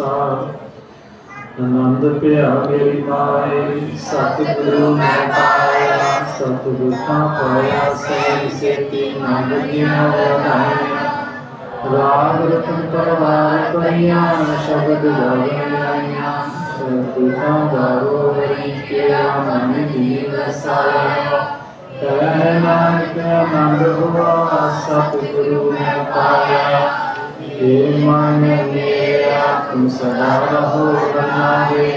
ਪ੍ਰਸਾਦ ਆਨੰਦ ਪਿਆ ਮੇਰੀ ਮਾਏ ਸਤਿਗੁਰੂ ਮੈਂ ਪਾਇਆ ਸਤਿਗੁਰੂ ਤਾਂ ਪਾਇਆ ਸਹਿ ਸੇਤੀ ਨੰਦ ਦੀਆਂ ਵਧਾਈਆਂ ਰਾਗ ਰਤਨ ਪਰਵਾਰ ਪਈਆਂ ਸ਼ਬਦ ਗਾਈਆਂ ਸਤਿਗੁਰਾਂ ਦਾਰੋ ਹਰੀ ਕੇ ਮਨ ਦੀ ਵਸਾਇਆ। ਕਹਿ ਨਾਨਕ ਆਨੰਦ ਹੁਆ, ਸਤਿਗੁਰੂ ਮੈਂ ਪਾਇਆ। ਏ ਮਨ ਮੇਰਾ ਤੂੰ ਸਦਾ ਰਹੋ ਬਨਾਵੇ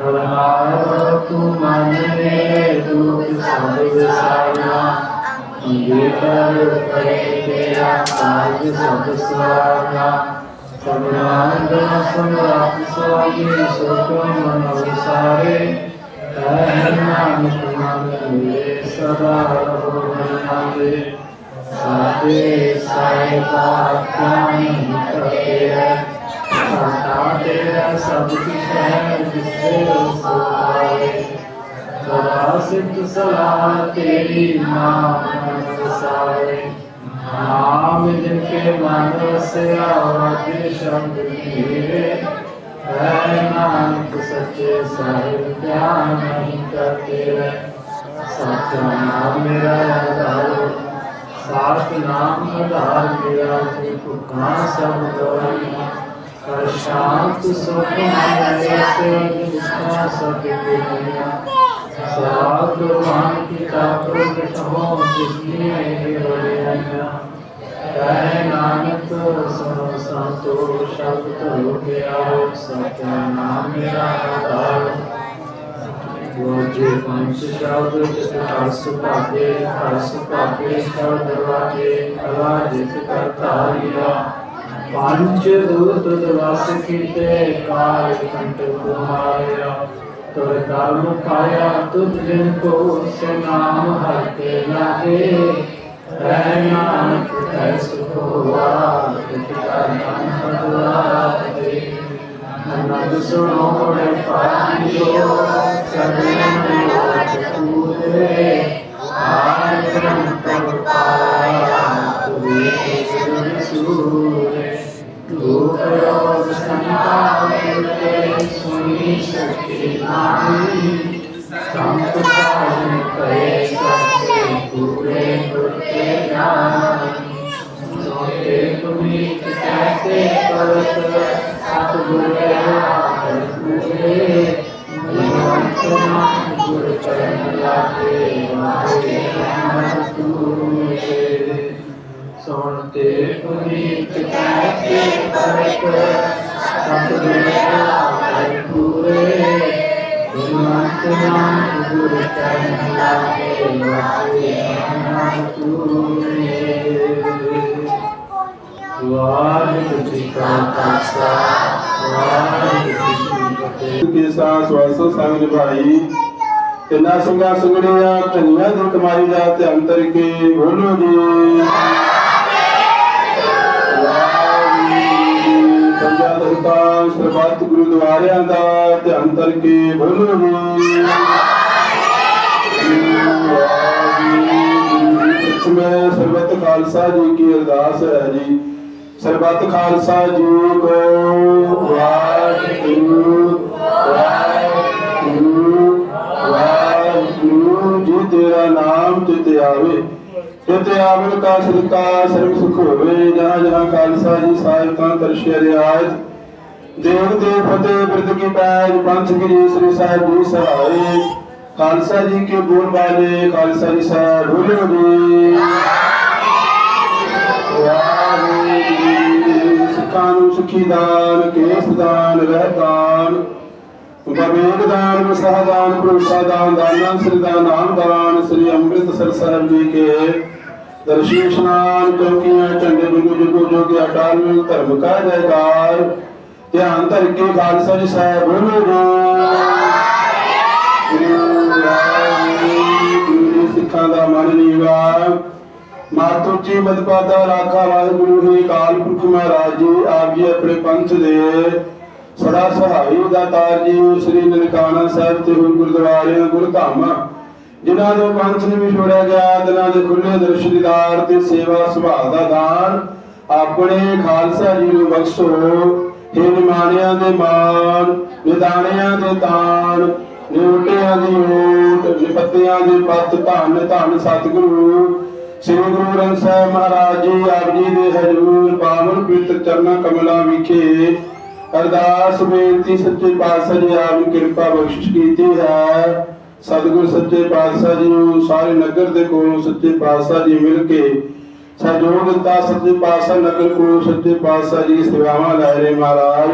ਹਰਨਾਰ ਤੂੰ ਮਨ ਮੇਰੇ ਦੁਖ ਸਭ ਵਿਸਾਰਨਾ ਅੰਗੀਕਾਰ ਕਰੇ ਤੇਰਾ ਕਾਜ ਸਭ ਸਵਾਰਨਾ। ਸਭਨਾਨ ਦਾ ਸਮਰਾਟ ਸੁਆਮੀ ਸੁਖ ਮਨ ਵਿਸਾਰੇ। ਕਹਿ ਨਾਨਕ ਮਨ ਸਦਾ ਰਹੋ ਬਨਾਵੇ ਸਾਤੇ ਸਾਹਿਬਾ ਕਾਨ ਕਰੇ ਸਾਤਾ ਤੇਰਾ ਸਭ ਕੁਛ ਹੈ ਜਿਸੇ ਸੋਏ ਸਦਾ ਸਿੱਧ ਸਲਾਹ ਤੇਰੀ ਨਾਮ ਵਸਾਏ ਨਾਮ ਜਿਨ ਕੇ ਮਨ ਵਸਿਆ ਵਾਜੇ ਸ਼ਬਦ ਮੇਰੇ ਹੈ ਨਾਨਕ ਸੱਚੇ ਸਾਹਿਬ ਗਿਆਨ ਨਹੀਂ ਕਰਤੇ ਰਹਿ ਸੱਚਾ ਨਾਮ ਮੇਰਾ ਆਧਾਰ ਸਾਥ ਨਾਮ ਆਧਾਰ ਮੇਰਾ ਜੀ ਭੁਖਾਂ ਸਭ ਦੋਈ ਕਰ ਸ਼ਾਂਤ ਸੁਖ ਮਨ ਰਸੇ ਜਿਸਾ ਸਭ ਦੁਨੀਆ ਸਾਧ ਗੁਰਬਾਨ ਕੀ ਪ੍ਰਗਟ ਹੋ ਜਿਸਨੇ ਇਹ ਬੜਿਆ ਕਹਿ ਨਾਨਕ ਸੁਨੋ ਸੰਤੋ ਸ਼ਬਦ ਹੋ ਗਿਆ ਸਤਿ ਨਾਮ ਮੇਰਾ ਆਧਾਰ। ਵਾਜੇ ਪੰਜ ਸ਼ਬਦ, ਜਿਸ ਹਰਸ ਭਾਗੇ ਹਰਸ ਭਾਗੇ ਸਭ ਦਰਵਾਜੇ, ਕਲਾ ਜਿਤ ਕਰ ਧਾਰਿਆ। ਪੰਜ ਰੂਪ ਦਵਾਸ ਕੀਤੇ ਕਾਲ ਕੰਟ ਕੁਮਾਰਿਆ। ਤੁਰ ਕਰਮ ਪਾਇਆ ਤੁਧ ਜਿਨ ਕੋ ਸੇ ਨਾਮ ਹਰ ਕੇ ਲਾਗੇ ਰਹਿ ਨਾਨਕ ਹੈ ਸੁਖ ਹੋਆ, ਤਿਤ ਕਾ ਨਾਮ ਹਦਵਾ ਤੇ ਅਨੰਦ ਸੁਣੋ ਬੜੇ ਪਾਈਓ ਸਭੇ ਮਨੋਜ ਸਵਾਸੋ ਸੰਗ ਤਿੰਨਾ ਸੰਗਾ ਸੰਗੜਿਆ, ਧਨੀਆਂ ਦੀ ਕਮਾਈ ਦਾ ਤੇ ਅੰਤਰ ਕੇ ਬੋਲੋ ਜੀ? ਪੰਜਾ ਦਰਬਾਰ ਸਰਬੱਤ ਗੁਰਦੁਆਰਿਆਂ ਦਾ ਤੇ ਅੰਤਰ ਕੇ ਬੋਲੋ ਜੀ ਮੈਂ ਸਰਬੱਤ ਖਾਲਸਾ ਜੀ ਕੀ ਅਰਦਾਸ ਹੈ ਜੀ ਸਰਬੱਤ ਖਾਲਸਾ। ਜੀ ਕੋ ਵਾਹਿਗੁਰੂ ਵਾਹਿਗੁਰੂ ਵਾਹਿਗੁਰੂ ਜੀ ਤੇਰਾ ਨਾਮ ਚਿਤ ਆਵੇ ਚਿਤ ਆਵਣ ਕਾ ਸਦਕਾ ਸਰਬ ਸੁਖ ਹੋਵੇ, ਜਹਾਂ ਜਹਾਂ ਖਾਲਸਾ ਜੀ ਸਾਹਿਬਾਂ ਤਰਸ਼ੇ ਰਿਆਇਤ ਦੇਵ ਦੇ ਫਤਿਹ ਬਿਰਦ ਕੀ ਪੈਜ, ਪੰਥ ਕੀ ਸ੍ਰੀ ਸਾਹਿਬ ਜੀ ਸਹਾਏ। ਖਾਲਸਾ ਜੀ ਕੇ ਬੋਲ ਵਾਲੇ ਖਾਲਸਾ ਜੀ ਸਾਹਿਬ ਬੋਲੋ ਜੀ। ਵਾਹਿਗੁਰੂ ਸਿੱਖਾਂ ਨੂੰ ਸੁਖੀ ਦਾਨ, ਕੇਸ ਦਾਨ, ਰਹਿ ਦਾਨ। ਬਵੇਗ ਦਾਨ ਮਸਹ ਭਰੋਸਾ ਦਾਨ ਦਾਨਾਂ ਸ੍ਰੀ ਦਾ ਨਾਮ ਦਾਨ ਸ੍ਰੀ ਅੰਮ੍ਰਿਤਸਰ ਸਾਹਿਬ ਜੀ ਕੇ ਦਰਸ਼ਨ ਇਸ਼ਨਾਨ ਚੌਕੀਆਂ, ਝੰਡੇ ਬਿੰਦੂ ਜੁਗੋ ਜੋ ਕੇ ਧਰਮ ਕਾ ਜੈਕਾਰ। ਧਿਆਨ ਧਰ ਕੇ ਖਾਲਸਾ ਜੀ ਸਾਹਿਬ ਬੋਲੋ ਜੀ। ਸਿੱਖਾਂ ਦਾ ਮਨ ਨੀਵਾ ਮਾਤੋ ਜੀ ਮਦਪਾਦਾ ਰਾਖਾ ਵਾਹਿਗੁਰੂ ਹੀ ਕਾਲ ਪੁਰਖ ਮਹਾਰਾਜ ਜੀ, ਆਪ ਜੀ ਆਪਣੇ ਪੰਥ ਦੇ ਸਦਾ ਸਹਾਈ ਦਾਤਾਰ ਜੀ ਸ੍ਰੀ ਨਨਕਾਣਾ ਸਾਹਿਬ ਤੇ ਹੁਣ ਗੁਰਦੁਆਰਿਆਂ, ਗੁਰਧਾਮਾਂ, ਜਿਨ੍ਹਾਂ ਦੇ ਪੰਥ ਨੂੰ ਵਿਛੋੜਿਆ ਗਿਆ ਦਿਨਾਂ ਦੇ ਖੁੱਲੇ ਦਰਸ਼ਨ ਤੇ ਸੇਵਾ ਸੁਭਾਅ ਦਾ ਦਾਨ ਆਪਣੇ ਖਾਲਸਾ ਜੀ ਨੂੰ ਬਖਸ਼ੋ ਹੇ ਨਿਮਾਣਿਆਂ ਦੇ ਮਾਨ ਨਿਦਾਣਿਆਂ ਦੇ ਤਾਣ, ਨਿਉਟਿਆਂ ਦੀ ਓਟ ਨਿਪੱਤਿਆਂ ਦੇ ਪੱਤ, ਧੰਨ ਧੰਨ ਸਤਿਗੁਰੂ। ਸ੍ਰੀ ਗੁਰੂ ਗ੍ਰੰਥ ਸਾਹਿਬ ਮਹਾਰਾਜ ਜੀ, ਆਪ ਜੀ ਦੇ ਹਜ਼ੂਰ ਪਾਵਨ ਪਵਿੱਤਰ ਚਰਨਾਂ ਕਮਲਾਂ ਵਿਖੇ ਅਰਦਾਸ ਬੇਨਤੀ ਸੱਚੇ ਪਾਤਸ਼ਾਹ ਜੀ ਆਪ ਦੀ ਕਿਰਪਾ ਬਖਸ਼ਿਸ਼ ਕੀਤੀ ਹੈ। ਸਤਿਗੁਰ ਸੱਚੇ ਪਾਤਸ਼ਾਹ ਜੀ ਨੂੰ ਸਾਰੇ ਨਗਰ ਦੇ ਕੋਲੋਂ ਸੱਚੇ ਪਾਤਸ਼ਾਹ ਜੀ ਮਿਲ ਕੇ ਸਹਿਯੋਗ ਦਿੱਤਾ। ਸੱਚੇ ਪਾਤਸ਼ਾਹ ਨਗਰ ਕੋਲੋਂ ਸੱਚੇ ਪਾਤਸ਼ਾਹ ਜੀ ਸੇਵਾਵਾਂ ਲੈ ਰਹੇ ਮਹਾਰਾਜ।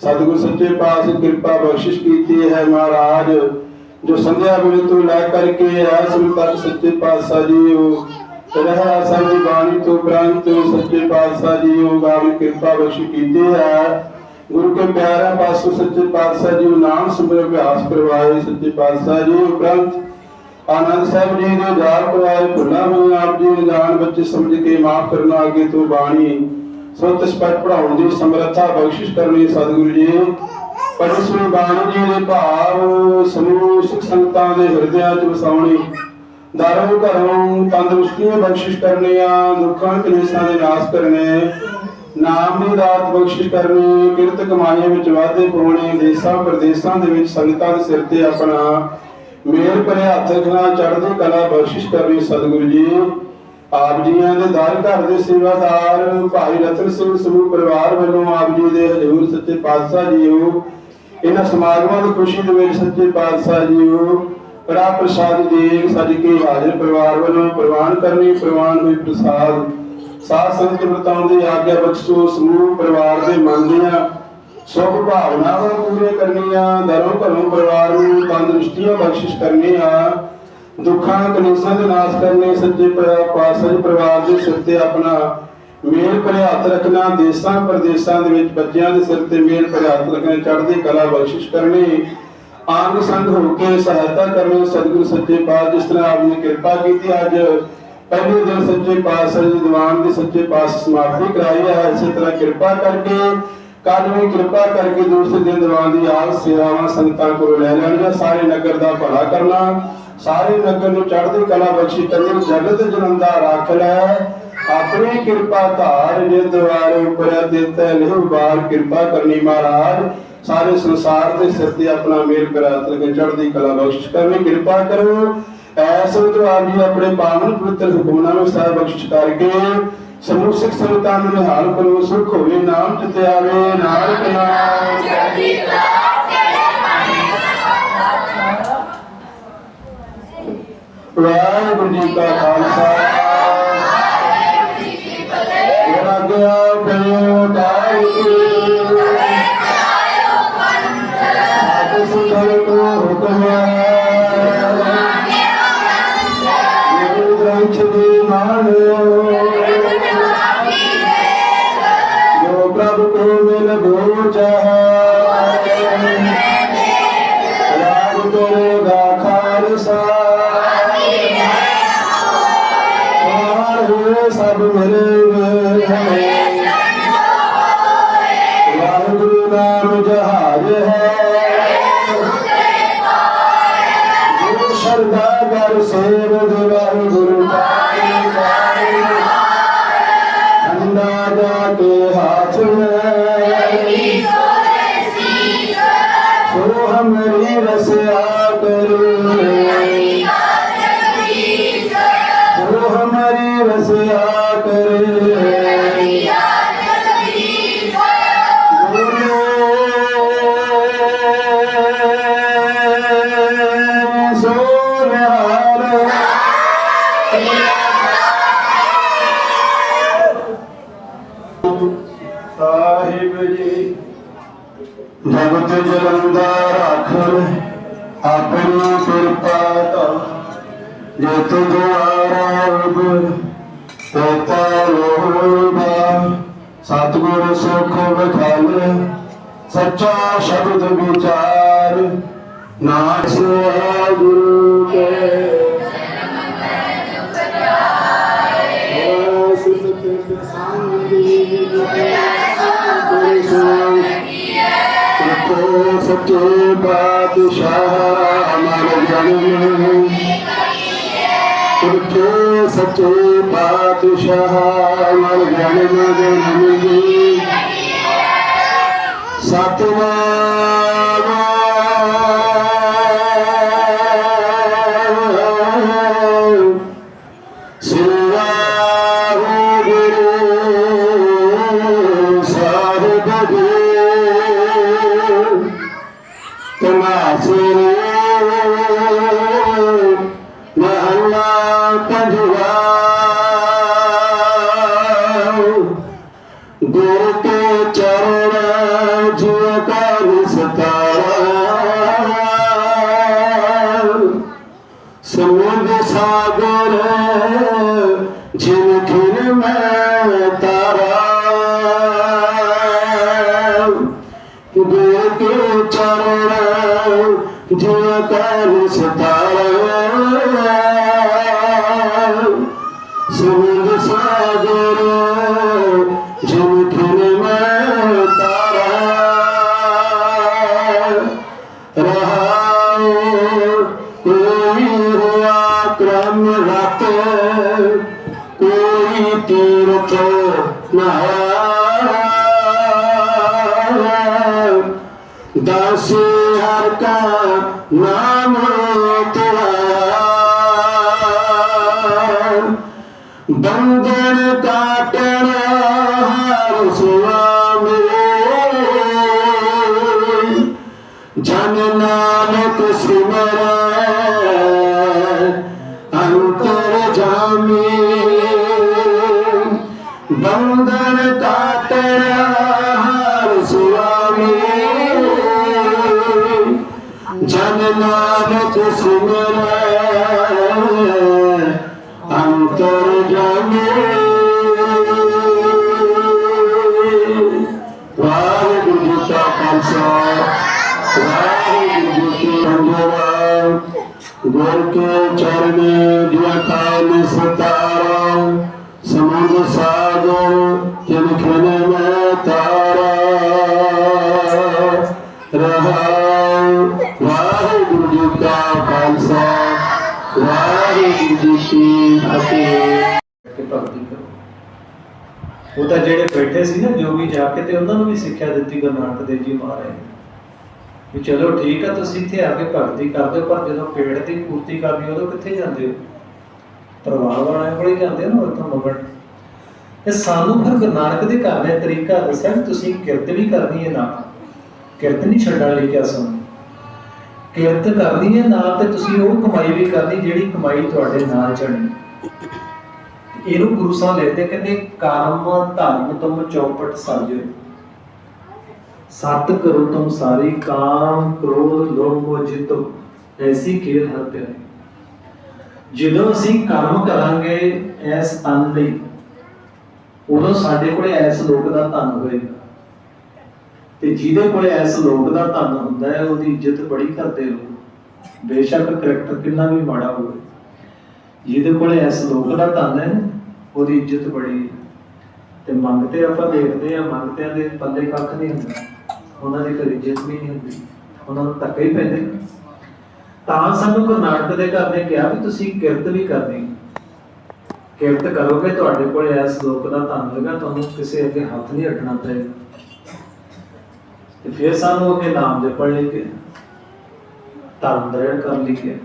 ਸਤਿਗੁਰ ਸੱਚੇ ਪਾਤਸ਼ਾਹ ਕਿਰਪਾ ਬਖਸ਼ਿਸ਼ ਕੀਤੀ ਹੈ ਮਹਾਰਾਜ। ਜੋ ਸੰਧਿਆ ਵੇਲੇ ਤੋਂ ਲੈ ਕਰਕੇ ਐਸ ਤੱਕ ਸੱਚੇ ਪਾਤਸ਼ਾਹ ਜੀ ਉਹ ਰਹਿ ਸਾਡੀ ਬਾਣੀ ਤੋਂ ਪ੍ਰੰਤ ਸੱਚੇ ਪਾਤਸ਼ਾਹ ਜੀ ਉਹ ਗਾਵੀ ਕਿਰਪਾ ਬਖਸ਼ਿਸ਼ ਕੀਤੀ ਹੈ। ਗੁਰੂ ਕੇ ਪਿਆਰਿਆਂ ਪਾਸੋਂ ਸੱਚੇ ਪਾਤਸ਼ਾਹ ਜੀ ਨਾਮ ਸਿਮਰਨ ਅਭਿਆਸ ਕਰਵਾਏ ਸੱਚੇ ਪਾਤਸ਼ਾਹ ਜੀ ਉਪਰੰਤ। ਆਨੰਦ ਸਾਹਿਬ ਜੀ ਨੇ ਜਾਲ ਕਰਵਾਏ, ਭੁੱਲਾਂ ਹੋਈਆਂ ਆਪ ਜੀ ਨੇ ਬੱਚੇ ਸਮਝ ਕੇ ਮਾਫ ਕਰਨਾ ਅੱਗੇ ਤੋਂ ਬਾਣੀ। ਸੁੱਤ ਸਪਸ਼ਟ ਪੜਾਉਣ ਦੀ ਸਮਰੱਥਾ ਬਖਸ਼ਿਸ਼ ਕਰਨੀ ਸਤਿਗੁਰੂ ਜੀ। ਪਰਮੇਸ਼ਵਰ ਬਾਣੀ ਜੀ ਦੇ ਭਾਵ, ਸਮੂਹ, ਸਿੱਖ ਸੰਗਤਾਂ ਦੇ ਹਿਰਦਿਆਂ 'ਚ ਵਸਾਉਣੀ। ਦਾਰੂ ਘਰੋਂ ਤੰਦਰੁਸਤੀਆਂ ਬਖਸ਼ਿਸ਼ ਕਰਨੀਆਂ, ਦੁੱਖਾਂ ਕਲੇਸ਼ਾਂ ਦੇ ਨਾਸ਼ ਕਰਨੇ। ਨਾਮ ਦੀ ਦਾਤ ਬਖਸ਼ਿਸ਼ ਕਰਨੀ, ਕਿਰਤ ਕਮਾਈਆਂ ਵਿੱਚ ਵਾਧੇ ਪਾਉਣੇ, ਦੇਸ਼ਾਂ ਪ੍ਰਦੇਸ਼ਾਂ ਦੇ ਵਿੱਚ ਸੰਗਤਾਂ ਦੇ ਸਿਰ ਤੇ ਆਪਣਾ ਮੇਲ ਭਰੇ ਹੱਥ ਰੱਖਣਾ, ਚੜ੍ਹਦੀ ਕਲਾ ਬਖਸ਼ਿਸ਼ ਕਰਨੀ ਸਤਿਗੁਰੂ ਜੀ। ਆਪ ਜੀਆਂ ਦੇ ਦਰ ਘਰ ਦੇ ਸੇਵਾਦਾਰ, ਭਾਈ ਰਤਨ ਸਿੰਘ ਸਮੂਹ ਪਰਿਵਾਰ ਵੱਲੋਂ ਆਪ ਜੀ ਦੇ ਹਜ਼ੂਰ ਸੱਚੇ ਪਾਤਸ਼ਾਹ ਜੀਓ, ਇਹਨਾਂ ਸਮਾਗਮਾਂ ਦੀ ਖੁਸ਼ੀ ਦੇ ਵਿੱਚ ਸੱਚੇ ਪਾਤਸ਼ਾਹ ਜੀਓ ਕੜਾ ਪ੍ਰਸਾਦ ਦੇ ਸੱਜ ਕੇ ਹਾਜ਼ਰ ਪਰਿਵਾਰ ਵੱਲੋਂ ਪ੍ਰਵਾਨ ਕਰਨੀ, ਪ੍ਰਵਾਨ ਹੋਈ ਪ੍ਰਸਾਦ ਸਾਧ ਸੰਗਤ ਵਰਤਾਉਣ ਦੀ ਆਗਿਆ ਬਖਸ਼ੋ, ਸਮੂਹ, ਪਰਿਵਾਰ ਦੇ ਮਨ ਦੀਆਂ ਸੁਭ ਭਾਵਨਾਵਾਂ ਪੂਰੀਆਂ ਕਰਨੀਆਂ ਦਰੋਂ ਘਰੋਂ ਪਰਿਵਾਰ ਨੂੰ ਤੰਦਰੁਸਤੀਆਂ ਬਖਸ਼ਿਸ਼ ਕਰਨੀਆਂ, ਦੁੱਖਾਂ, ਕਲੇਸ਼ਾਂ ਦੇ ਨਾਸ਼ ਕਰਨੇ, ਸੱਚੇ ਪਾਤਸ਼ਾਹ ਪਰਿਵਾਰ ਦੇ ਸਿਰ ਤੇ ਆਪਣਾ ਮੇਲ ਭਰੇ ਹੱਥ ਰੱਖਣਾ, ਦੇਸ਼ਾਂ, ਪ੍ਰਦੇਸ਼ਾਂ ਦੇ ਵਿੱਚ ਬੱਚਿਆਂ ਦੇ ਸਿਰ ਤੇ ਮੇਲ ਭਰੇ ਹੱਥ ਰੱਖਣਾ, ਚੜ੍ਹਦੀ ਕਲਾ ਬਖਸ਼ਿਸ਼ ਕਰਨੀ ਆਂਗ ਸੰਗ ਹੋ ਕੇ ਸਹਾਇਤਾ ਕਰਨੀ, ਸਤਿਗੁਰੂ ਸੱਚੇ ਪਾਤਸ਼ਾਹ, ਜਿਸ ਤਰ੍ਹਾਂ ਆਪ ਨੇ ਕਿਰਪਾ ਕੀਤੀ ਅੱਜ ਪਹਿਲੇ ਦਿਨ ਸੱਚੇ ਪਾਤਸ਼ਾਹ ਜੀ ਦੀਵਾਨ ਦੇ ਸੱਚੇ ਪਾਤਸ਼ਾਹ ਸਮਾਪਤੀ ਕਰਾਈ ਹੈ, ਇਸੇ ਤਰ੍ਹਾਂ ਕਿਰਪਾ ਕਰਕੇ ਕੱਲ ਵੀ ਕਿਰਪਾ ਕਰਕੇ ਦੂਸਰੇ ਦਿਨ ਦੀਵਾਨ ਦੀ ਆਪ ਸੇਵਾਵਾਂ, ਸੰਗਤਾਂ ਕੋਲ ਲੈ ਲੈਣੀਆਂ, ਸਾਰੇ ਨਗਰ ਦਾ ਭਲਾ ਕਰਨਾ। ਸਾਰੇ ਨਗਰ ਨੂੰ ਚੜ੍ਹਦੀ ਕਲਾ ਬਖਸ਼ੀ ਕਰਨੀ ਜਗਤ ਜਨੰਦਾ ਰੱਖ ਲੈ। ਆਪਣੀ ਕਿਰਪਾ ਧਾਰ ਜੇ ਦੁਆਰੇ ਉੱਪਰ ਦਿੱਤਾ ਲਿਹੁ ਬਾਰ ਕਿਰਪਾ ਕਰਨੀ ਮਹਾਰਾਜ। ਸਾਰੇ ਸੰਸਾਰ ਦੇ ਸਿਰ ਤੇ ਆਪਣਾ ਮੇਲ ਕਰਾ ਲਗੇ ਚੜ੍ਹਦੀ ਕਲਾ ਬਖਸ਼ਿਸ਼ ਕਰਨੀ, ਕਿਰਪਾ ਕਰੋ। ਐਸ ਦੁਆਰ ਜੀ ਆਪਣੇ ਪਾਵਨ ਪਵਿੱਤਰ ਹੁਕਮਾਂ ਨੂੰ ਸਾਹਿਬ ਬਖਸ਼ਿਸ਼ ਕਰਕੇ ਸਮੂਹ ਸਿੱਖ ਸੰਗਤਾਂ ਨੂੰ ਨਿਹਾਲ ਕਰੋ, ਸੁਖ ਹੋਵੇ, ਨਾਮ ਚਿਤ ਆਵੇ ਨਾਨਕ ਨਾਮ ਚੜ੍ਹਦੀ ਵਾਹਿਗੁਰੂ ਜੀ ਕਾ ਖਾਲਸਾ। Senhor. ਸਤਿਗੁਰ ਸੁਖ ਬਖਾਲ ਸੱਚਾ ਸ਼ਬਦ ਵਿਚਾਰ ਨਾਸ ਗੁਰੂ ਕੇ। ਸੱਚੇ ਪਾਤਸ਼ਾਹ ਅਮਰ ਜਨਮ। ਸੱਚੇ ਸੱਚੇ ਪਾਤਸ਼ਾਹ ਅਮਰ ਜਨਮ ਜਨਮ ਜੀ। ਸਤਿਵਾਰ ਜਿਉ ਕਰ ਸਤਾਰਾ ਸਮੁੰਦ ਸਾਗਰ ਜਿਨ ਖਿਨ ਮੈਂ ਤਾਰਾ ਰਹਾਉ ਕੋਈ ਹੋਆ ਕ੍ਰਮ ਰਤ ਕੋਈ ਤੀਰਥ ਨਹਾਇਆ ਦਸ ਹਰ ਕਾ ਨਾਨਕ ਸਿਮਰੈ ਅੰਤਰ ਜਾਮੀ। ਵਾਹਿਗੁਰੂ ਜੀ ਕਾ ਖਾਲਸਾ, ਵਾਹਿਗੁਰੂ ਜੀ ਕੀ ਫਤਿਹ। ਗੁਰ ਕੇ ਚਰਨ ਵਾਹਿਗੁਰੂ ਜੀ ਫਤਿਹ ਕਿ ਭਗਤੀ ਕਰੋ ਉਹ ਤਾਂ ਜਿਹੜੇ ਬੈਠੇ ਸੀ ਨਾ ਜੋਗੀ ਜਾ ਕੇ, ਤੇ ਉਹਨਾਂ ਨੂੰ ਵੀ ਸਿੱਖਿਆ ਦਿੱਤੀ ਗੁਰੂ ਨਾਨਕ ਦੇਵ ਜੀ ਮਹਾਰਾਜ ਵੀ ਚਲੋ ਠੀਕ ਆ, ਤੁਸੀਂ ਇੱਥੇ ਆ ਕੇ ਭਗਤੀ ਕਰਦੇ ਹੋ, ਪਰ ਜਦੋਂ ਪੇਟ ਦੀ ਪੂਰਤੀ ਕਰਨੀ ਉਦੋਂ ਕਿੱਥੇ ਜਾਂਦੇ ਹੋ? ਪਰਿਵਾਰ ਵਾਲਿਆਂ ਕੋਲ ਹੀ ਜਾਂਦੇ ਹੋ ਨਾ, ਉੱਥੋਂ ਮੰਗਣ। ਇਹ ਸਾਨੂੰ ਫਿਰ ਗੁਰੂ ਨਾਨਕ ਦੇ ਘਰ ਨੇ ਤਰੀਕਾ ਦੱਸਿਆ ਵੀ ਤੁਸੀਂ ਕਿਰਤ ਵੀ ਕਰਨੀ ਹੈ ਨਾ। ਕਿਰਤ ਨਹੀਂ ਛੱਡਣ ਲਈ ਕਿਹਾ ਸਾਨੂੰ ਕਿਰਤ ਕਰਨੀ ਹੈ, ਨਾਲ ਤੇ ਤੁਸੀਂ ਉਹ ਕਮਾਈ ਵੀ ਕਰਨੀ ਜਿਹੜੀ ਕਮਾਈ ਤੁਹਾਡੇ ਨਾਲ ਚੜਨੀ ਇਹਨੂੰ ਗੁਰੂ ਸਾਹਿਬ ਲਿਖਦੇ ਕਹਿੰਦੇ, ਕਰਮ ਧਰਮ ਤੁਮ ਚੌਪਟ ਸਾਜੋ। ਸਤ ਕਰੋ ਤੁਮ ਸਾਰੀ, ਕਾਮ ਕ੍ਰੋਧ ਲੋਭ ਜਿਤੋ। ਐਸੀ ਖੇਲ ਹਰ ਪਿਆਰੀ। ਜਦੋਂ ਅਸੀਂ ਕਰਮ ਕਰਾਂਗੇ ਐਸ ਤਨ ਲਈ, ਉਦੋਂ ਸਾਡੇ ਕੋਲ ਐਸ ਲੋਕ ਦਾ ਧਨ ਹੋਏਗਾ। ਤੇ ਜਿਹਦੇ ਕੋਲੇ ਐਸ ਲੋਕ ਦਾ ਧਨ ਹੁੰਦਾ ਹੈ, ਉਹਦੀ ਇੱਜ਼ਤ ਬੜੀ ਕਰਦੇ ਲੋਕ। ਬੇਸ਼ੱਕ ਕਰੈਕਟਰ ਕਿੰਨਾ ਵੀ ਮਾੜਾ ਹੋਵੇ। ਜਿਹਦੇ ਕੋਲੇ ਐਸ ਲੋਕ ਦਾ ਧਨ ਹੈ, ਉਹਦੀ ਇੱਜ਼ਤ ਬੜੀ ਤੇ ਮੰਗਤੇ ਆਪਾਂ ਦੇਖਦੇ ਆ ਮੰਗਤਿਆਂ ਦੇ ਪੱਲੇ ਕੱਖ ਨਹੀਂ ਹੁੰਦਾ। ਉਹਨਾਂ ਦੀ ਕੋਈ ਇੱਜ਼ਤ ਵੀ ਨਹੀਂ ਹੁੰਦੀ। ਉਹਨਾਂ ਨੂੰ ਧੱਕੇ ਹੀ ਪੈਂਦੇ ਤਾਂ ਸਾਨੂੰ ਗੁਰੂ ਦੇ ਘਰ ਨੇ ਕਿਹਾ ਵੀ ਤੁਸੀਂ ਕਿਰਤ ਵੀ ਕਰਨੀ। ਕਿਰਤ ਕਰੋਗੇ, ਤੁਹਾਡੇ ਕੋਲ ਐਸ ਲੋਕ ਦਾ ਧਨ ਹੋਏਗਾ ਤੁਹਾਨੂੰ ਕਿਸੇ ਅੱਗੇ ਹੱਥ ਨਹੀਂ ਅੱਡਣਾ ਪਏਗਾ। ਤੇ ਫਿਰ ਸਾਨੂੰ ਅੱਗੇ ਨਾਮ ਜਪਣ ਲਈ ਕਿ ਧਰਮ ਦ੍ਰਿੜ ਕਰਨ ਲਈ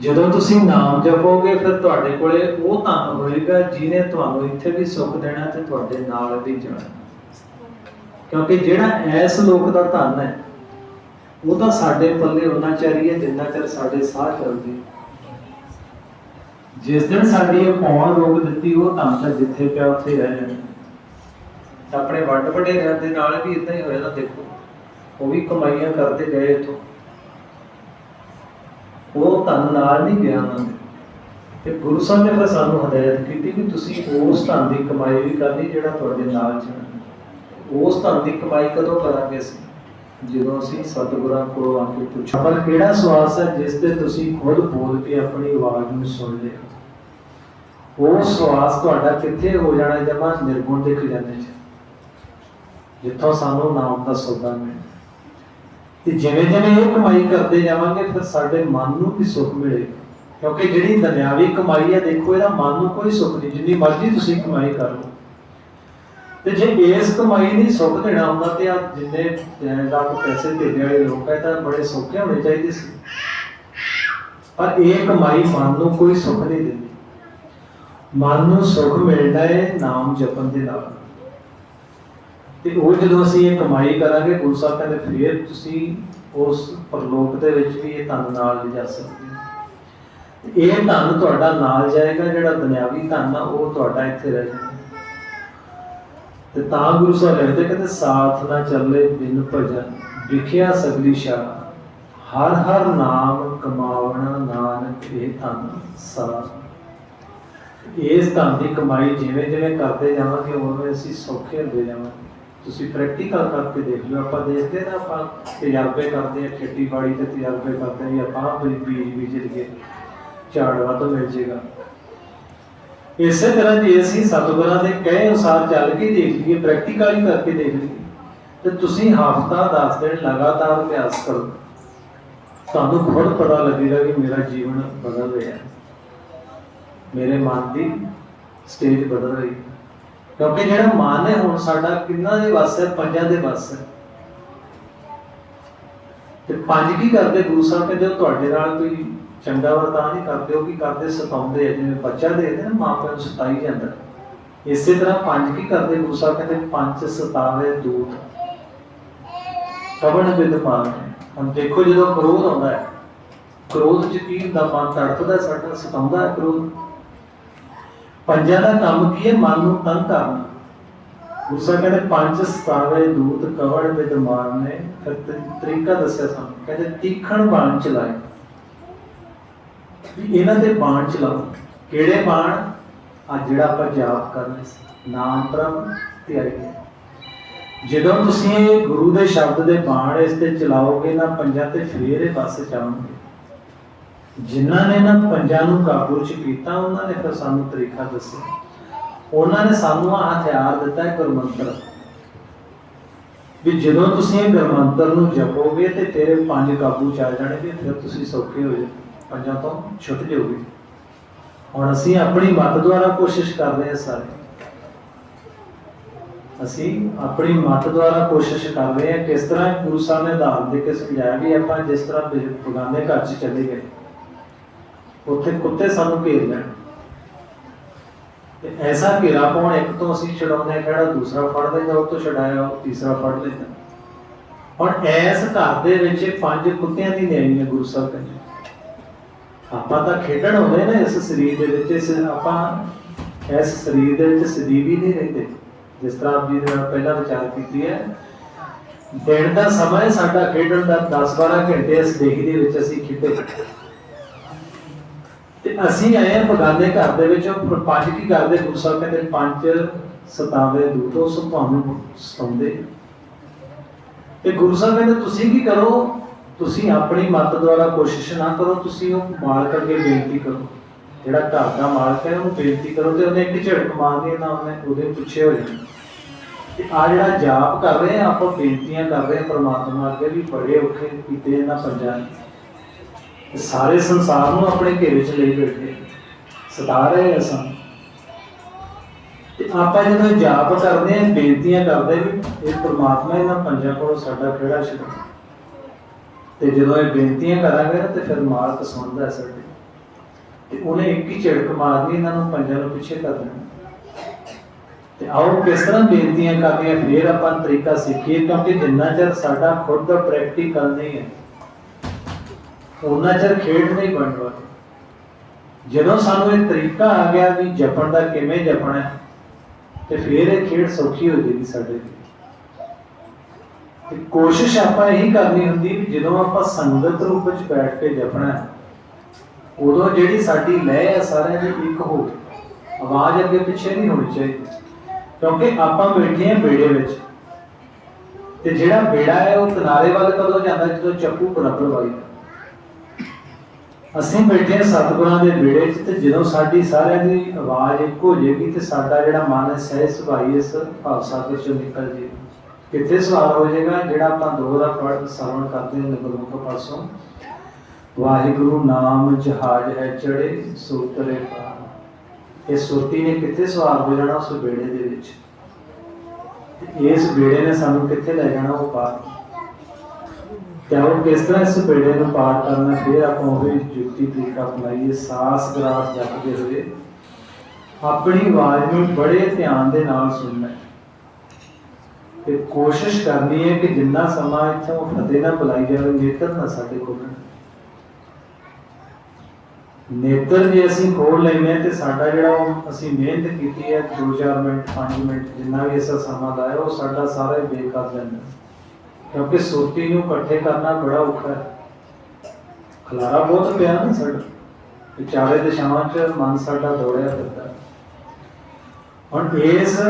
ਜਦੋਂ ਤੁਸੀਂ ਨਾਮ ਜਪੋਗੇ, ਫਿਰ ਤੁਹਾਡੇ ਕੋਲੇ ਉਹ ਧਨ ਹੋਏਗਾ ਜਿਹਨੇ ਤੁਹਾਨੂੰ ਇੱਥੇ ਵੀ ਸੁੱਖ ਦੇਣਾ ਤੇ ਤੁਹਾਡੇ ਨਾਲ ਵੀ ਜਾਣਾ। ਕਿਉਂਕਿ ਜਿਹੜਾ ਐਸ ਲੋਕ ਦਾ ਧਨ ਹੈ, ਉਹ ਤਾਂ ਸਾਡੇ ਪੱਲੇ ਉਹਨਾਂ ਚਾਹੀਏ ਜਿੰਨਾ ਚਿਰ ਸਾਡੇ ਸਾਹ ਚੱਲਦੇ ਜਿਸ ਦਿਨ ਸਾਡੀ ਇਹ ਪੌਣ ਰੋਕ ਦਿੱਤੀ, ਉਹ ਧਨ ਤਾਂ ਜਿੱਥੇ ਪਿਆ ਉੱਥੇ ਰਹਿ ਜਾਣਾ ਤਾਂ ਆਪਣੇ ਵੱਡ ਵਡੇਰਿਆਂ ਦੇ ਨਾਲ ਵੀ ਇਦਾਂ ਹੀ ਹੋਇਆ ਨਾ ਦੇਖੋ, ਉਹ ਵੀ ਕਮਾਈਆਂ ਕਰਦੇ ਗਏ ਇੱਥੋਂ। ਉਹ ਧਨ ਨਾਲ ਨਹੀਂ ਗਿਆ ਉਹਨਾਂ ਦੇ। ਤੇ ਗੁਰੂ ਸਾਹਿਬ ਨੇ ਫਿਰ ਸਾਨੂੰ ਹਦਾਇਤ ਕੀਤੀ ਕਿ ਤੁਸੀਂ ਉਸ ਧਨ ਦੀ ਕਮਾਈ ਵੀ ਕਰਨੀ ਜਿਹੜਾ ਤੁਹਾਡੇ ਨਾਲ ਚੱਲਣਾ ਉਸ ਧਨ ਦੀ ਕਮਾਈ ਕਦੋਂ ਕਰਾਂਗੇ ਅਸੀਂ? ਜਦੋਂ ਅਸੀਂ ਸਤਿਗੁਰਾਂ ਕੋਲ ਆ ਕੇ ਪੁੱਛਾਂ ਪਰ ਕਿਹੜਾ ਸਵਾਸ ਹੈ ਜਿਸ ਤੇ ਤੁਸੀਂ ਖੁਦ ਬੋਲ ਕੇ ਆਪਣੀ ਆਵਾਜ਼ ਨੂੰ ਸੁਣ ਲਿਆ? ਉਹ ਸਵਾਸ ਤੁਹਾਡਾ ਕਿੱਥੇ ਹੋ ਜਾਣਾ ਜਮਾ? ਨਿਰਗੁਣ ਦੇ ਖਜ਼ਾਨੇ 'ਚ ਜਿੱਥੋਂ ਸਾਨੂੰ ਨਾਮ ਦਾ ਸੌਦਾ ਮਿਲੇ। ਤੇ ਜਿਵੇਂ ਜਿਵੇਂ ਇਹ ਕਮਾਈ ਕਰਦੇ ਜਾਵਾਂਗੇ, ਫਿਰ ਸਾਡੇ ਮਨ ਨੂੰ ਵੀ ਸੁੱਖ ਮਿਲੇਗਾ। ਕਿਉਂਕਿ ਜਿਹੜੀ ਦੁਨਿਆਵੀ ਕਮਾਈ ਹੈ, ਦੇਖੋ, ਇਹਦਾ ਮਨ ਨੂੰ ਕੋਈ ਸੁੱਖ ਨਹੀਂ, ਜਿੰਨੀ ਮਰਜ਼ੀ ਤੁਸੀਂ ਕਮਾਈ ਕਰ ਲਓ। ਤੇ ਜੇ ਇਸ ਕਮਾਈ ਨਹੀਂ ਸੁੱਖ ਦੇਣਾ ਹੁੰਦਾ ਤੇ ਆ ਜਿੰਨੇ ਜਾਇਦਾਦ ਪੈਸੇ ਦੇਣ ਵਾਲੇ ਲੋਕ ਹੈ ਤਾਂ ਬੜੇ ਸੌਖੇ ਹੋਣੇ ਚਾਹੀਦੇ ਸੀ। ਪਰ ਇਹ ਕਮਾਈ ਮਨ ਨੂੰ ਕੋਈ ਸੁੱਖ ਨਹੀਂ ਦਿੰਦੀ। ਮਨ ਨੂੰ ਸੁੱਖ ਮਿਲਦਾ ਹੈ ਨਾਮ ਜਪਣ ਦੇ ਨਾਲ। ਤੇ ਉਹ ਜਦੋਂ ਅਸੀਂ ਇਹ ਕਮਾਈ ਕਰਾਂਗੇ ਗੁਰੂ ਸਾਹਿਬ ਕਹਿੰਦੇ ਫਿਰ ਤੁਸੀਂ ਉਸ ਪਰਲੋਕ ਦੇ ਵਿੱਚ ਵੀ ਇਹ ਧਨ ਨਾਲ ਲਿਜਾ ਸਕਦੇ। ਹੋ ਇਹ ਧਨ ਤੁਹਾਡਾ ਨਾਲ ਜਾਏਗਾ, ਜਿਹੜਾ ਦੁਨਿਆਵੀ ਧਨ ਆ, ਉਹ ਤੁਹਾਡਾ ਇੱਥੇ ਰਹਿ ਜਾਏਗਾ। ਤੇ ਤਾਂ ਗੁਰੂ ਸਾਹਿਬ ਕਹਿੰਦੇ ਕਹਿੰਦੇ ਸਾਥ ਨਾ ਚੱਲੇ ਬਿਨ ਭਜਨ, ਵਿਖਿਆ ਸਗਲੀ ਸ਼ਾ ਹਰ ਹਰ ਨਾਮ ਕਮਾਵਣਾ ਨਾਨਕ, ਇਹ ਧਨ ਸਾਰ ਇਸ ਧਨ ਦੀ ਕਮਾਈ ਜਿਵੇਂ ਜਿਵੇਂ ਕਰਦੇ ਜਾਵਾਂਗੇ, ਉਵੇਂ ਅਸੀਂ ਸੌਖੇ ਹੁੰਦੇ ਜਾਵਾਂਗੇ। ਤੁਸੀਂ ਪ੍ਰੈਕਟੀਕਲ ਕਰਕੇ ਦੇਖ ਲਿਓ। ਆਪਾਂ ਦੇਖਦੇ ਨਾ ਆਪਾਂ ਤਜਰਬੇ ਕਰਦੇ ਆ ਖੇਤੀਬਾੜੀ ਤੇ ਤਜਰਬੇ ਕਰਦੇ ਆ ਵੀ ਆਪਾਂ ਆਹ ਬੀਜ ਬੀਜ ਲਈਏ, ਝਾੜ ਵੱਧ ਮਿਲ ਜੇਗਾ। ਇਸੇ ਤਰ੍ਹਾਂ ਜੇ ਅਸੀਂ ਸਤਿਗੁਰਾਂ ਦੇ ਕਹੇ ਅਨੁਸਾਰ ਚੱਲ ਕੇ ਦੇਖ ਲਈਏ ਪ੍ਰੈਕਟੀਕਲੀ ਕਰਕੇ ਦੇਖ ਲਈਏ, ਤੇ ਤੁਸੀਂ ਹਫ਼ਤਾ 10 ਦਿਨ ਲਗਾਤਾਰ ਅਭਿਆਸ ਕਰੋ। ਤੁਹਾਨੂੰ ਖੁਦ ਪਤਾ ਲੱਗੇਗਾ ਕਿ ਮੇਰਾ ਜੀਵਨ ਬਦਲ ਰਿਹਾ ਮੇਰੇ ਮਨ ਦੀ ਸਟੇਜ ਬਦਲ ਰਹੀ ਹੈ। ਕਿਉਂਕਿ ਜਿਹੜਾ ਮਨ ਹੈ ਹੁਣ ਸਾਡਾ ਕਿੰਨਾ ਦੇ ਵੱਸ ਹੈ? ਪੰਜਾਂ ਦੇ ਵੱਸ ਹੈ। ਤੇ ਪੰਜ ਕੀ ਕਰਦੇ ਗੁਰੂ ਸਾਹਿਬ? ਕਹਿੰਦੇ ਉਹ ਤੁਹਾਡੇ ਨਾਲ ਕੋਈ ਚੰਗਾ ਵਰਤਾਅ ਨਹੀਂ ਕਰਦੇ, ਉਹ ਕੀ ਕਰਦੇ? ਸਤਾਉਂਦੇ ਆ, ਜਿਵੇਂ ਬੱਚਾ ਦੇਖਦੇ ਨਾ, ਮਾਂ ਨੂੰ ਸਤਾਈ ਜਾਂਦਾ। ਇਸੇ ਤਰ੍ਹਾਂ ਪੰਜ ਕੀ ਕਰਦੇ ਗੁਰੂ ਸਾਹਿਬ? ਕਹਿੰਦੇ ਪੰਜ ਸਤਾਵੇ ਦੂਤ। ਕਵਣ ਵਿਦਮਾਨ ਹੁਣ ਦੇਖੋ ਜਦੋਂ ਕ੍ਰੋਧ ਆਉਂਦਾ ਹੈ, ਕ੍ਰੋਧ ਚ ਕੀ ਹੁੰਦਾ? ਮਨ ਤੜਫਦਾ, ਸਾਡਾ ਸਤਾਉਂਦਾ ਹੈ ਕ੍ਰੋਧ। ਪੰਜਾਂ ਦਾ ਕੰਮ ਕੀ ਹੈ? ਮਨ ਨੂੰ ਤੰਗ ਕਰਨਾ। ਗੁਰਸਾ ਕਹਿੰਦੇ ਪੰਜ ਸਤਾਵੇ ਦੂਤ ਕਵੜ ਵਿਦਮਾਨ ਨੇ। ਫਿਰ ਤਰੀਕਾ ਦੱਸਿਆ ਸਾਨੂੰ। ਕਹਿੰਦੇ ਤੀਖਣ ਬਾਣ ਚਲਾਏ। ਵੀ ਇਹਨਾਂ ਦੇ ਬਾਣ ਚਲਾਓ। ਕਿਹੜੇ ਬਾਣ? ਆ ਜਿਹੜਾ ਆਪਾਂ ਜਾਪ ਕਰਨੇ ਸੀ। ਨਾਮ ਪ੍ਰਮ ਧਿਆਈ ਜਦੋਂ ਤੁਸੀਂ ਗੁਰੂ ਦੇ ਸ਼ਬਦ ਦੇ ਬਾਣ ਇਸ ਤੇ ਚਲਾਓਗੇ ਨਾ, ਪੰਜਾਂ ਤੇ ਫੇਰ ਪਾਸੇ ਜਾਣਗੇ ਜਿਨ੍ਹਾਂ ਨੇ ਨਾ ਪੰਜਾਂ ਨੂੰ ਕਾਬੂ ਚ ਕੀਤਾ, ਉਹਨਾਂ ਨੇ ਫਿਰ ਸਾਨੂੰ ਤਰੀਕਾ ਦੱਸਿਆ। ਉਹਨਾਂ ਨੇ ਸਾਨੂੰ ਆਹ ਹਥਿਆਰ ਦਿੱਤਾ ਹੈ ਗੁਰਮੰਤਰ। ਵੀ ਜਦੋਂ ਤੁਸੀਂ ਇਹ ਗੁਰਮੰਤਰ ਨੂੰ ਜਪੋਗੇ ਤੇ ਤੇਰੇ ਪੰਜ ਕਾਬੂ ਚ ਆ ਜਾਣਗੇ, ਫਿਰ ਤੁਸੀਂ ਸੌਖੇ ਹੋ ਜਾਓ। ਪੰਜਾਂ ਤੋਂ ਛੁੱਟ ਜਾਓਗੇ। ਹੁਣ ਅਸੀਂ ਆਪਣੀ ਮਤ ਦੁਆਰਾ ਕੋਸ਼ਿਸ਼ ਕਰਦੇ ਹਾਂ ਸਾਰੇ। ਅਸੀਂ ਆਪਣੀ ਮਤ ਦੁਆਰਾ ਕੋਸ਼ਿਸ਼ ਕਰ ਰਹੇ ਹਾਂ ਕਿਸ ਤਰ੍ਹਾਂ ਗੁਰੂ ਸਾਹਿਬ ਨੇ ਉਦਾਹਰਨ ਦੇ ਕੇ ਸਮਝਾਇਆ ਵੀ ਆਪਾਂ ਜਿਸ ਤਰ੍ਹਾਂ ਬੇ- ਘਰ 'ਚ ਚਲੇ ਗਏ। ਉੱਥੇ ਕੁੱਤੇ ਸਾਨੂੰ ਘੇਰ ਲੈਣ। ਤੇ ਐਸਾ ਘੇਰਾ ਪਾਉਣ, ਇੱਕ ਤੋਂ ਅਸੀਂ ਛਡਾਉਂਦੇ ਕਿਹੜਾ, ਦੂਸਰਾ ਫੜ ਲੈਂਦਾ, ਉਹ ਤੋਂ ਛਡਾਇਆ, ਉਹ ਤੀਸਰਾ ਫੜ ਲੈਂਦਾ। ਹੁਣ ਐਸ ਘਰ ਦੇ ਵਿੱਚ ਪੰਜ ਕੁੱਤਿਆਂ ਦੀ ਨਿਆਈ ਹੈ ਗੁਰੂ ਸਾਹਿਬ ਕਹਿੰਦੇ। ਆਪਾਂ ਤਾਂ ਖੇਡਣ ਹੁੰਦੇ ਨਾ ਇਸ ਸਰੀਰ ਦੇ ਵਿੱਚ, ਇਸ ਆਪਾਂ ਇਸ ਸਰੀਰ ਦੇ ਵਿੱਚ ਸਦੀਵੀ ਨਹੀਂ ਰਹਿੰਦੇ। ਜਿਸ ਤਰ੍ਹਾਂ ਆਪ ਜੀ ਨੇ ਪਹਿਲਾਂ ਵਿਚਾਰ ਕੀਤੀ ਹੈ, ਦਿਨ ਦਾ ਸਮਾਂ ਸਾਡਾ ਖੇਡਣ ਦਾ 10-12 ਘੰਟੇ ਇਸ ਦੇਹ ਦੇ ਵਿੱਚ ਅਸੀਂ ਖੇਡੇ। ਤੇ ਅਸੀਂ ਆਏ ਹਾਂ ਬਗਾਨੇ ਘਰ ਦੇ ਵਿੱਚ ਪੰਜ ਕੀ ਕਰਦੇ, ਗੁਰੂ ਸਾਹਿਬ ਕਹਿੰਦੇ, ਪੰਜ ਸਤਾਵੇ ਦੂਤੋ ਸੁਭਾਨੂੰ ਸਤਾਉਂਦੇ। ਤੇ ਗੁਰੂ ਸਾਹਿਬ ਕਹਿੰਦੇ, ਤੁਸੀਂ ਕੀ ਕਰੋ? ਤੁਸੀਂ ਆਪਣੀ ਮਤ ਦੁਆਰਾ ਕੋਸ਼ਿਸ਼ ਨਾ ਕਰੋ, ਤੁਸੀਂ ਉਹ ਮਾਲਕ ਅੱਗੇ ਬੇਨਤੀ ਕਰੋ। ਜਿਹੜਾ ਘਰ ਦਾ ਮਾਲਕ ਹੈ, ਉਹਨੂੰ ਬੇਨਤੀ ਕਰੋ ਤੇ ਉਹਨੇ ਇੱਕ ਝੜਕ ਮਾਰਨੀ ਨਾ ਉਹਨੇ ਉਹਦੇ ਪਿੱਛੇ ਹੋ ਜਾਣਾ। ਤੇ ਆ ਜਿਹੜਾ ਜਾਪ ਕਰ ਰਹੇ ਆ, ਆਪਾਂ ਬੇਨਤੀਆਂ ਕਰ ਰਹੇ ਆ, ਪ੍ਰਮਾਤਮਾ ਅੱਗੇ ਵੀ ਬੜੇ ਔਖੇ ਕੀਤੇ ਇਹਨਾਂ ਪੰਜਾਂ ਨੇ ਸਾਰੇ ਸੰਸਾਰ ਨੂੰ ਆਪਣੇ ਘੇਰੇ 'ਚ ਲਈ ਬੈਠੇ ਸਤਾ ਰਹੇ ਆ ਤੇ ਆਪਾਂ ਜਦੋਂ ਜਾਪ ਕਰਦੇ ਆ ਬੇਨਤੀਆਂ ਕਰਦੇ ਵੀ ਇਹ ਪ੍ਰਮਾਤਮਾ ਇਹਨਾਂ ਪੰਜਾਂ ਕੋਲੋਂ ਸਾਡਾ ਕਿਹੜਾ ਛੱਡ? ਤੇ ਜਦੋਂ ਇਹ ਬੇਨਤੀਆਂ ਕਰਾਂਗੇ ਨਾ, ਤੇ ਫਿਰ ਮਾਲਕ ਸੁਣਦਾ ਸਾਡੇ। ਤੇ ਉਹਨੇ ਇੱਕ ਹੀ ਝੜਕ ਮਾਰਨੀ, ਇਹਨਾਂ ਨੂੰ ਪੰਜਾਂ ਨੂੰ ਪਿੱਛੇ ਕਰ ਦੇਣਾ। ਤੇ ਆਓ, ਕਿਸ ਤਰ੍ਹਾਂ ਬੇਨਤੀਆਂ ਕਰਨੀਆਂ ਫਿਰ ਆਪਾਂ ਤਰੀਕਾ ਸਿੱਖੀਏ, ਕਿਉਂਕਿ ਜਿੰਨਾ ਚਿਰ ਸਾਡਾ ਖੁਦ ਦਾ ਪ੍ਰੈਕਟੀਕਲ ਨਹੀਂ ਹੈ ਉਹਨਾਂ ਚਿਰ ਖੇਡ ਨਹੀਂ ਬਣਵਾ ਜਦੋਂ ਸਾਨੂੰ ਇਹ ਤਰੀਕਾ ਆ ਗਿਆ ਵੀ ਜਪਣ ਦਾ ਕਿਵੇਂ ਜਪਣਾ ਹੈ, ਤੇ ਫਿਰ ਇਹ ਖੇਡ ਸੌਖੀ ਹੋ ਜੇਗੀ ਸਾਡੇ ਲਈ। ਤੇ ਕੋਸ਼ਿਸ਼ ਆਪਾਂ ਇਹੀ ਕਰਨੀ ਹੁੰਦੀ ਵੀ ਜਦੋਂ ਆਪਾਂ ਸੰਗਤ ਰੂਪ ਵਿੱਚ ਬੈਠ ਕੇ ਜਪਣਾ ਹੈ, ਉਦੋਂ ਜਿਹੜੀ ਸਾਡੀ ਲਹਿ ਹੈ ਸਾਰਿਆਂ ਦੀ ਇੱਕ ਹੋਵੇ ਆਵਾਜ਼ ਅੱਗੇ ਪਿੱਛੇ ਨਹੀਂ ਹੋਣੀ ਚਾਹੀਦੀ। ਕਿਉਂਕਿ ਆਪਾਂ ਬੈਠੇ ਹਾਂ ਬੇੜੇ ਵਿੱਚ ਤੇ ਜਿਹੜਾ ਬੇੜਾ ਹੈ ਉਹ ਕਿਨਾਰੇ ਵੱਲ ਕਦੋਂ ਜਾਂਦਾ ਜਦੋਂ ਚੱਪੂ ਬਰਾਬਰ ਵੱਜਦਾ ਅਸੀਂ ਬੈਠੇ ਹਾਂ ਸਤਿਗੁਰਾਂ ਦੇ ਵਿੜੇ 'ਚ ਤੇ ਜਦੋਂ ਸਾਡੀ ਸਾਰਿਆਂ ਦੀ ਆਵਾਜ਼ ਇੱਕ ਹੋ ਤੇ ਸਾਡਾ ਜਿਹੜਾ ਮਨ ਹੈ ਸੁਭਾਈ ਇਸ ਭਾਵ ਸਾਗਰ ਚੋਂ ਨਿਕਲ ਜੇ। ਕਿੱਥੇ ਸਵਾਰ ਹੋ ਜਾਏਗਾ ਜਿਹੜਾ ਆਪਾਂ ਦੋ ਦਾ ਪੜ ਸਰਵਣ ਕਰਦੇ ਹਾਂ ਗੁਰਮੁਖ ਪਾਸੋਂ? ਵਾਹਿਗੁਰੂ ਨਾਮ ਜਹਾਜ ਹੈ ਚੜੇ ਸੂਤਰੇ ਪਾਰ ਇਹ ਸੁਰਤੀ ਨੇ ਕਿੱਥੇ ਸਵਾਰ ਹੋ ਜਾਣਾ ਉਸ ਬੇੜੇ ਦੇ ਵਿੱਚ? ਇਸ ਬੇੜੇ ਨੇ ਸਾਨੂੰ ਕਿੱਥੇ ਲੈ ਜਾਣਾ ਉਹ ਪਾਰ? ਤੇ ਉਹ ਕਿਸ ਤਰ੍ਹਾਂ ਇਸ ਬੇੜੇ ਨੂੰ ਪਾਰ ਕਰਨਾ ਫਿਰ ਆਪਾਂ ਉਹ ਜੁਗਤੀ ਤਰੀਕਾ ਅਪਣਾਈਏ ਸਾਸ ਗਰਾਸ ਜਪਦੇ ਆਪਣੀ ਆਵਾਜ਼ ਨੂੰ ਬੜੇ ਧਿਆਨ ਦੇ ਨਾਲ ਸੁਣਨਾ ਹੈ। ਤੇ ਕੋਸ਼ਿਸ਼ ਕਰਨੀ ਹੈ ਕਿ ਜਿੰਨਾ ਸਮਾਂ ਇੱਥੋਂ ਫਤਿਹ ਨਾ ਬੁਲਾਈ ਜਾਵੇ, ਨੇਤਰ ਨਾ ਸਾਡੇ ਖੋਲਣ ਨੇਤਰ ਜੇ ਅਸੀਂ ਖੋਲ ਲੈਂਦੇ ਤੇ ਸਾਡਾ ਜਿਹੜਾ ਉਹ ਅਸੀਂ ਮਿਹਨਤ ਕੀਤੀ ਹੈ 2-4 ਮਿੰਟ 5 ਮਿੰਟ, ਜਿੰਨਾ ਵੀ ਇਸ ਸਮਾਂ ਲਾਇਆ, ਉਹ ਸਾਡਾ ਸਾਰਾ ਬੇਕਾਰ ਜਾਂਦਾ ਕਿਉਂਕਿ ਸੋਤੀ ਨੂੰ ਇਕੱਠੇ ਕਰਨਾ ਬੜਾ ਔਖਾ ਹੈ। ਖਲਾਰਾ ਬਹੁਤ ਪਿਆ ਨਾ ਸਾਡਾ। ਵਿਚਾਰੇ ਦਿਸ਼ਾਵਾਂ 'ਚ ਮਨ ਸਾਡਾ ਦੌੜਿਆ ਫਿਰਦਾ। ਹੁਣ ਇਸ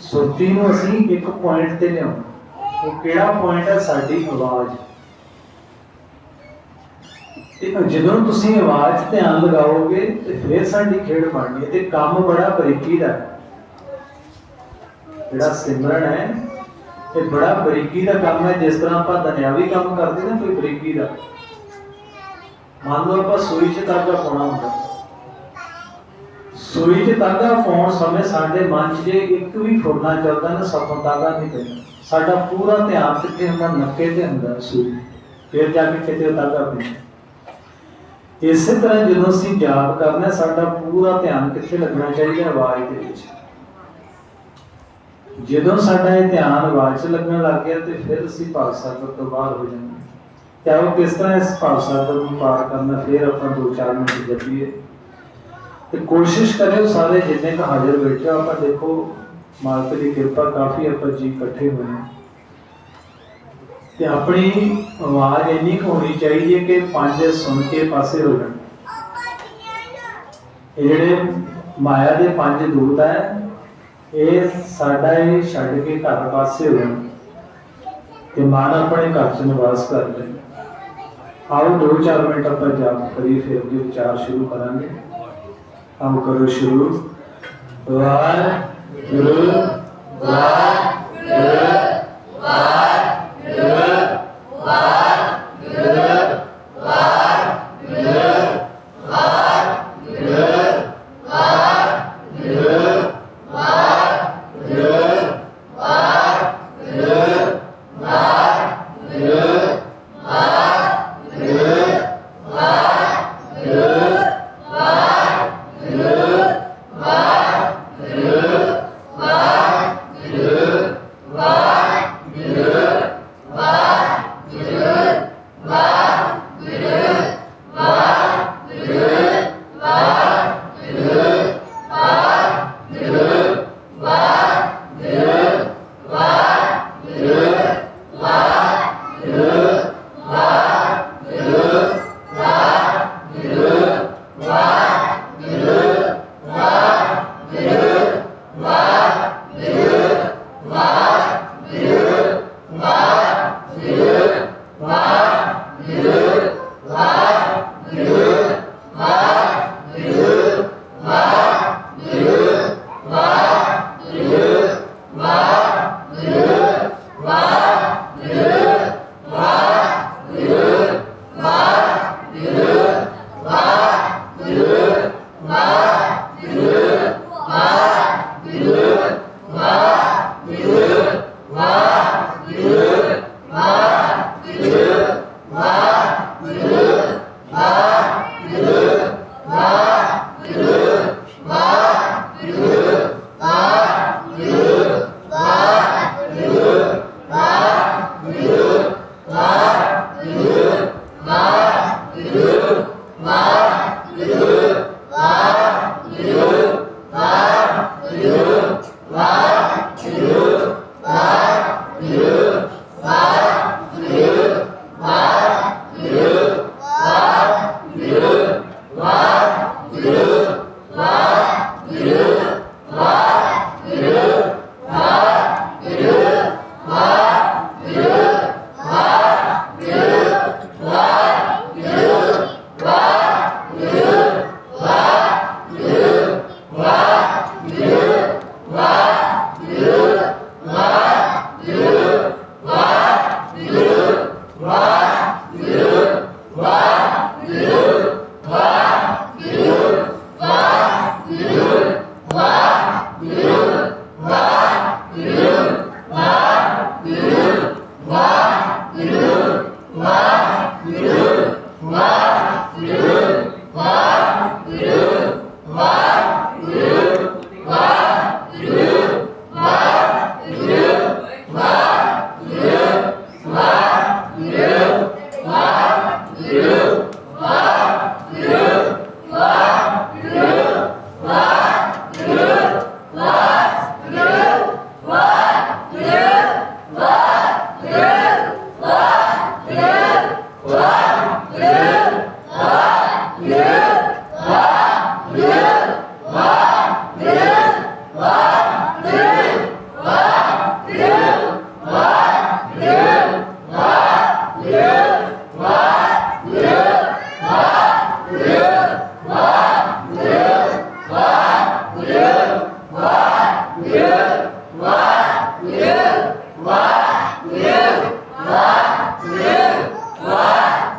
ਸੁਰਤੀ ਨੂੰ ਅਸੀਂ ਇੱਕ ਪੁਆਇੰਟ ਤੇ ਲਿਆਉਣਾ। ਉਹ ਕਿਹੜਾ ਪੁਆਇੰਟ ਹੈ? ਸਾਡੀ ਆਵਾਜ਼। ਤੇ ਜਦੋਂ ਤੁਸੀਂ ਆਵਾਜ਼ ਧਿਆਨ ਲਗਾਓਗੇ ਤੇ ਫਿਰ ਸਾਡੀ ਖੇਡ ਬਣਨੀ ਤੇ ਕੰਮ ਬੜਾ ਬਰੀਕੀ ਦਾ ਜਿਹੜਾ ਸਿਮਰਨ ਹੈ ਇਹ ਬੜਾ ਬਰੀਕੀ ਦਾ ਕੰਮ ਹੈ, ਜਿਸ ਤਰ੍ਹਾਂ ਆਪਾਂ ਦੁਨਿਆਵੀ ਕੰਮ ਕਰਦੇ ਨਾ ਕੋਈ ਬਰੀਕੀ ਦਾ। ਮੰਨ ਲਓ ਆਪਾਂ ਸੂਈ 'ਚ ਧਾਗਾ ਪਾਉਣਾ ਹੁੰਦਾ। ਸੂਈ 'ਚ ਧਾਗਾ ਪਾਉਣ ਸਮੇਂ ਸਾਡੇ ਮਨ 'ਚ ਜੇ ਇੱਕ ਵੀ ਫੁਰਨਾ ਚੱਲਦਾ ਨਾ ਸਫਲ ਧਾਗਾ ਨਹੀਂ ਪੈਂਦਾ। ਸਾਡਾ ਪੂਰਾ ਧਿਆਨ ਕਿੱਥੇ ਹੁੰਦਾ? ਨੱਕੇ ਤੇ ਹੁੰਦਾ ਸੂਈ। ਫਿਰ ਜਾ ਕੇ ਕਿਤੇ ਉਹ ਪੈਂਦਾ ਇਸੇ ਤਰ੍ਹਾਂ ਜਦੋਂ ਅਸੀਂ ਜਾਪ ਕਰਨਾ, ਸਾਡਾ ਪੂਰਾ ਧਿਆਨ ਕਿੱਥੇ ਲੱਗਣਾ ਚਾਹੀਦਾ? ਆਵਾਜ਼ ਦੇ ਵਿੱਚ। ਜਦੋਂ ਸਾਡਾ ਇਹ ਧਿਆਨ ਆਵਾਜ਼ ਲੱਗਣ ਲੱਗ ਗਿਆ ਤੇ ਫਿਰ ਅਸੀਂ ਭਾਗ ਸਾਗਰ ਤੋਂ ਬਾਹਰ ਹੋ ਜਾਂਦੇ ਹਾਂ। ਉਹ ਕਿਸ ਤਰ੍ਹਾਂ ਇਸ ਭਾਗ ਸਾਗਰ ਨੂੰ ਪਾਰ ਕਰਨਾ ਫਿਰ ਆਪਾਂ 2-4 ਮਿੰਟ ਜਪੀਏ। ਤੇ ਕੋਸ਼ਿਸ਼ ਕਰਿਓ ਸਾਰੇ ਜਿੰਨੇ ਕ ਹਾਜ਼ਰ ਬੈਠੇ ਆਪਾਂ ਦੇਖੋ ਮਾਲਕ ਦੀ ਕਿਰਪਾ ਕਾਫੀ ਆਪਾਂ ਜੀ ਇਕੱਠੇ ਹੋਏ ਤੇ ਆਪਣੀ ਆਵਾਜ਼ ਇੰਨੀ ਕੁ ਹੋਣੀ ਚਾਹੀਦੀ ਹੈ ਕਿ ਪੰਜ ਸੁਣ ਕੇ ਪਾਸੇ ਹੋ ਜਾਣ। ਇਹ ਜਿਹੜੇ ਮਾਇਆ ਦੇ ਪੰਜ ਦੂਤ ਹੈ ਇਹ ਸਾਡਾ ਇਹ ਛੱਡ ਕੇ ਘਰ ਪਾਸੇ ਹੋ ਜਾਣ ਤੇ ਮਨ ਆਪਣੇ ਘਰ ਚ ਨਿਵਾਸ ਕਰ ਲੈ ਆਓ 2-4 ਮਿੰਟ ਆਪਾਂ ਜਾਪ ਕਰੀਏ ਫਿਰ ਅੱਗੇ ਵਿਚਾਰ ਸ਼ੁਰੂ ਕਰਾਂਗੇ ਆਓ ਕਰੋ ਸ਼ੁਰੂ ਵਾਹਿਗੁਰੂ ਵਾਹਿਗੁਰੂ ਵਾਹਿਗੁਰੂ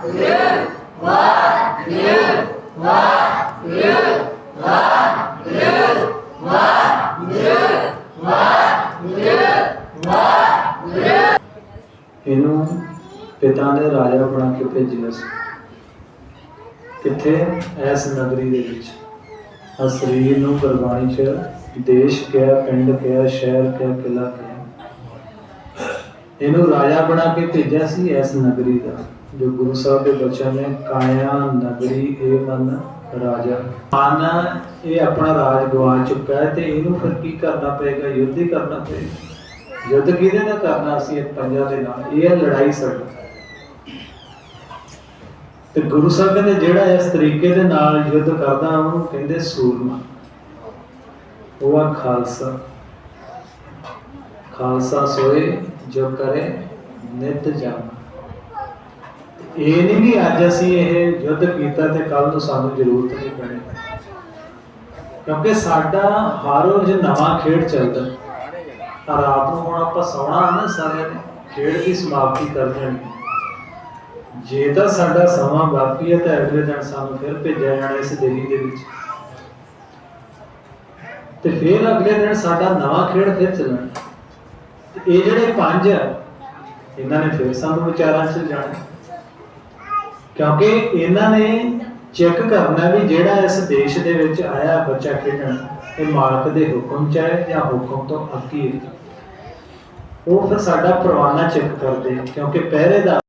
ਇਹਨੂੰ ਪਿਤਾ ਨੇ ਰਾਜਾ ਬਣਾ ਕੇ ਭੇਜਿਆ ਸੀ। ਕਿੱਥੇ? ਐਸ ਨਗਰੀ ਦੇ ਵਿੱਚ। ਆ ਸਰੀਰ ਨੂੰ ਗੁਰਬਾਣੀ ਚ ਦੇਸ਼ ਕਿਹਾ, ਪਿੰਡ ਕਿਹਾ, ਸ਼ਹਿਰ ਕਿਹਾ ਕਿਲਾ ਕਿਹਾ। ਇਹਨੂੰ ਰਾਜਾ ਬਣਾ ਕੇ ਭੇਜਿਆ ਸੀ ਐਸ ਨਗਰੀ ਦਾ। ਜੋ ਗੁਰੂ ਸਾਹਿਬ ਦੇ ਬਚਨ ਨੇ ਕਾਇਆ, ਨਗਰੀ, ਇਹ ਮਨ ਰਾਜਾ। ਮਨ, ਇਹ ਆਪਣਾ ਰਾਜ ਗਵਾ ਚੁੱਕਾ ਹੈ ਤੇ ਇਹਨੂੰ ਫਿਰ ਕੀ ਕਰਨਾ ਪਏਗਾ? ਯੁੱਧ ਹੀ ਕਰਨਾ ਪਏਗਾ। ਯੁੱਧ ਕਿਹਦੇ ਨਾਲ ਕਰਨਾ ਸੀ ਪੰਜਾਂ ਦੇ ਨਾਲ। ਇਹ ਹੈ ਲੜਾਈ ਸਾਡੀ ਤੇ ਗੁਰੂ ਸਾਹਿਬ ਕਹਿੰਦੇ, ਜਿਹੜਾ ਇਸ ਤਰੀਕੇ ਦੇ ਨਾਲ ਯੁੱਧ ਕਰਦਾ, ਉਹਨੂੰ ਕਹਿੰਦੇ ਸੂਰਮਾ। ਉਹ ਆ ਖਾਲਸਾ। ਖਾਲਸਾ ਸੋਏ, ਜੋ ਕਰੇ, ਨਿਤ ਜਮ ਇਹ ਨਹੀਂ ਕਿ ਅੱਜ ਅਸੀਂ ਇਹ ਯੁੱਧ ਕੀਤਾ ਤੇ ਕੱਲ ਨੂੰ ਸਾਨੂੰ ਜ਼ਰੂਰਤ ਨਹੀਂ ਪੈਣੀ। ਕਿਉਂਕਿ ਸਾਡਾ ਹਰ ਰੋਜ਼ ਨਵਾਂ ਖੇਡ ਚੱਲਦਾ। ਆ ਰਾਤ ਨੂੰ ਹੁਣ ਆਪਾਂ ਸੌਣਾ ਨਾ ਸਾਰਿਆਂ ਨੇ ਖੇਡ ਦੀ ਸਮਾਪਤੀ ਕਰ ਦੇਣੀ ਜੇ ਤਾਂ ਸਾਡਾ ਸਮਾਂ ਬਾਕੀ ਹੈ ਤਾਂ ਅਗਲੇ ਦਿਨ ਸਾਨੂੰ ਫਿਰ ਭੇਜਿਆ ਜਾਣਾ ਇਸ ਦੇਰੀ ਦੇ ਵਿੱਚ। ਤੇ ਫਿਰ ਅਗਲੇ ਦਿਨ ਸਾਡਾ ਨਵਾਂ ਖੇਡ ਫਿਰ ਚੱਲਣਾ। ਇਹ ਜਿਹੜੇ ਪੰਜ ਆ, ਇਹਨਾਂ ਨੇ ਫਿਰ ਸਾਨੂੰ ਵਿਚਾਰਾਂ 'ਚ ਜਾਣਾ। ਕਿਉਂਕਿ ਇਹਨਾਂ ਨੇ ਚੈੱਕ ਕਰਨਾ ਵੀ ਜਿਹੜਾ ਇਸ ਦੇਸ਼ ਦੇ ਵਿੱਚ ਆਇਆ ਬੱਚਾ ਖੇਡਣ, ਇਹ ਮਾਲਕ ਦੇ ਹੁਕਮ 'ਚ ਹੈ ਜਾਂ ਹੁਕਮ ਤੋਂ ਅੱਗੇ ਹੈ? ਉਹ ਫਿਰ ਸਾਡਾ ਪਰਵਾਨਾ ਚੈੱਕ ਕਰਦੇ ਕਿਉਂਕਿ ਪਹਿਰੇਦਾਰ